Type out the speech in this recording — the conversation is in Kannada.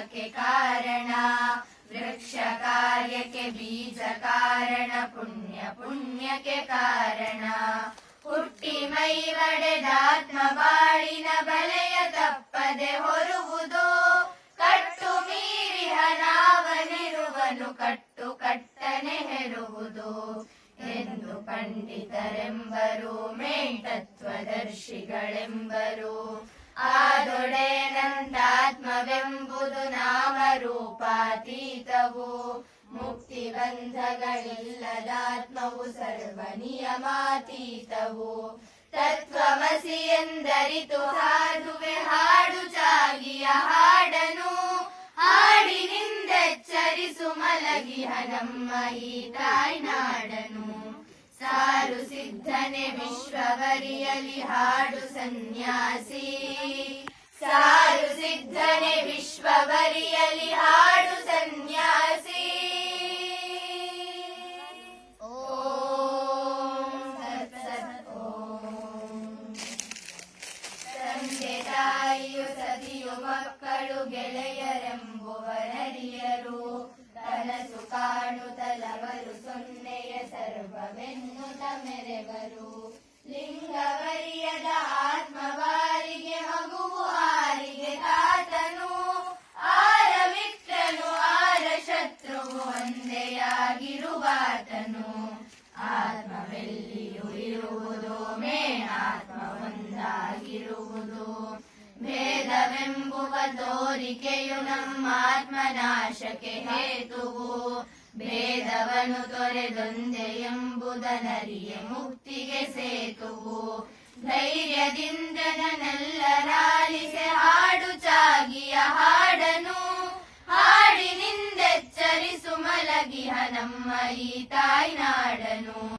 ಜನ್ಮಕ್ಕೆ ಕಾರಣ. ವೃಕ್ಷ ಕಾರ್ಯಕ್ಕೆ ಬೀಜ ಕಾರಣ, ಪುಣ್ಯ ಪುಣ್ಯಕ್ಕೆ ಕಾರಣ. ಹುಟ್ಟಿ ಮೈ ಒಡೆದಾತ್ಮ ಬಾಳಿನ ಬಲೆಯ ತಪ್ಪದೆ ಹೊರುವುದು. ಕಟ್ಟು ಮೀರಿ ಹನಾವನಿರುವನು ಕಟ್ಟು ಕಟ್ಟನೆ ಹೆರುವುದು. ಎಂದು ಪಂಡಿತರೆಂಬರು ಮೇಂಟತ್ವದರ್ಶಿಗಳೆಂಬರು ಆದೊಡೆಯನಂತಾತ್ಮವೆಂಬುದು ನಾಮರೂಪಾತೀತವು ಮುಕ್ತಿ ಬಂಧಗಳಿಲ್ಲದಾತ್ಮವು ಸರ್ವ ನಿಯಮಾತೀತವು ತತ್ವಮಸಿ ಎಂದರಿತು ಹಾಡುವೆ ಹಾಡು ಜಾಗಿಯ ಹಾಡನು. ಹಾಡಿನಿಂದೆಚ್ಚರಿಸು ಮಲಗಿಹ ನಮ್ಮ ಈ ತಾಯ್ನಾಡನು ಸಾರು ಸಿದ್ಧನೆ ವಿಶ್ವವರಿಯಲಿ ಹಾಡು ಸನ್ಯಾಸಿ. ಮಕ್ಕಳು ಗೆಳೆಯರೆಂಬುವರರಿಯರು. ಕನಸು ಕಾಣುತ್ತಲವರು ಸೊನ್ನೆಯ ಸರ್ವವೆನ್ನು ಮೆರೆವರು. ಲಿಂಗವರಿಯದ ಆತ್ಮವಾರಿಗೆ ಮಗುವು ಆರಿಗೆ ತಾತನು. ಆರ ಮಿತ್ರನು, ಆರ ಶತ್ರುವು ಒಂದೆಯಾಗಿರುವಾತನು. ಆತ್ಮವೆಲ್ಲಿಯೂ ಇರುವುದು ಮೇಣಾತ್ಮ ಭೇದವೆಂಬುವ ತೋರಿಕೆಯು ನಮ್ಮ ಆತ್ಮನಾಶಕ್ಕೆ ಹೇತುವು. ಭೇದವನು ತೊರೆದೊಂದೆ ಎಂಬುದನರಿಯ ಮುಕ್ತಿಗೆ ಸೇತುವು. ಧೈರ್ಯದಿಂದ ನನ್ನೆಲ್ಲರಾಲಿಸೆ ಹಾಡು ಚಾಗಿಯ ಹಾಡನು ಹಾಡಿನಿಂದೆಚ್ಚರಿಸು ಮಲಗಿಹ ನಮ್ಮ ಈ ತಾಯ್ನಾಡನು